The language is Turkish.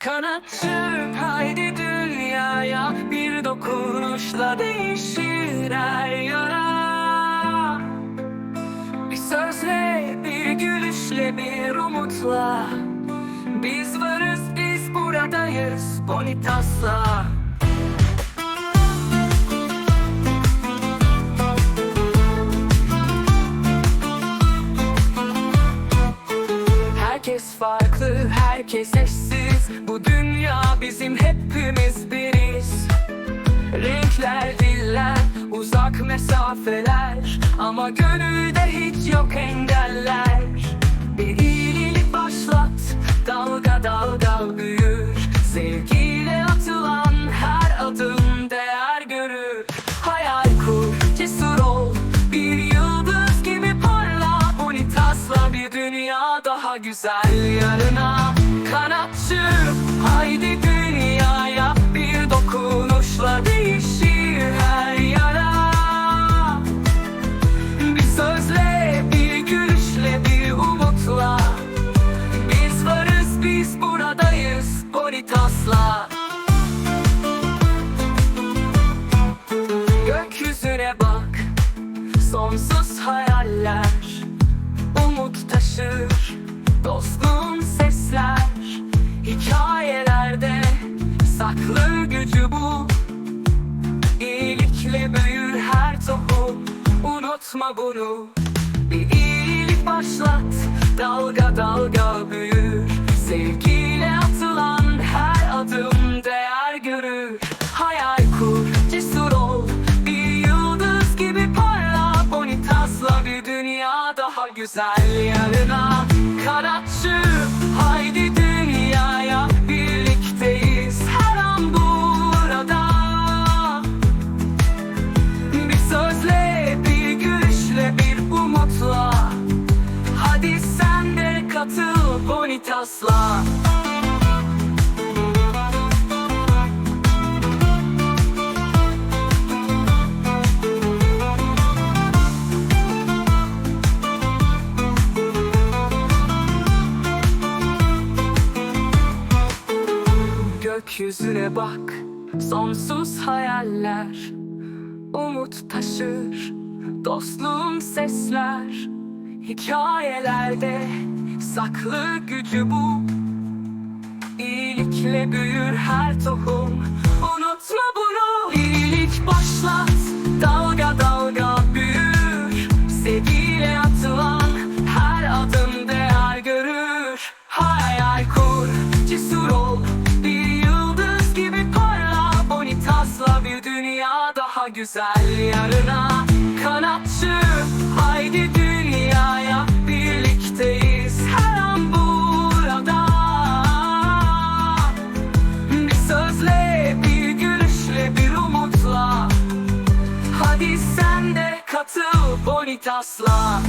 Kanat çırp haydi dünyaya. Bir dokunuşla değişir her yara. Bir sözle, bir gülüşle, bir umutla. Biz varız, biz buradayız Bonitas'la Herkes farklı, herkes eşsiz Bu dünya bizim hepimiz biriz. Renkler, diller, uzak mesafeler. Ama gönülde hiç yok engeller dünya daha güzel. Yarına Kanat çırp, haydi dünyaya. Bir dokunuşla değişir her yara. Bir sözle, bir gülüşle, bir umutla. Biz varız, biz buradayız Bonitas'la Gökyüzüne bak, sonsuz hayaller Umut taşır, dostluğun sesler Hikayelerde saklı gücü bu. İyilikle büyür her tohum Unutma bunu. Bir iyilik başlat Dalga dalga büyür güzel yarına Kanat çırp, haydi dünyaya Birlikteyiz. Her an burada bir sözle, bir gülüşle, bir umutla. Hadi sen de katıl Bonitas'la Gökyüzüne bak, sonsuz hayaller Umut taşır, dostluğun sesler. Hikayelerde saklı gücü bu. İyilikle büyür her tohum daha güzel yarına. Kanat çırp, haydi dünyaya. Birlikteyiz her an burada. Bir sözle, bir gülüşle, bir umutla. Hadi sen de katıl Bonitas'la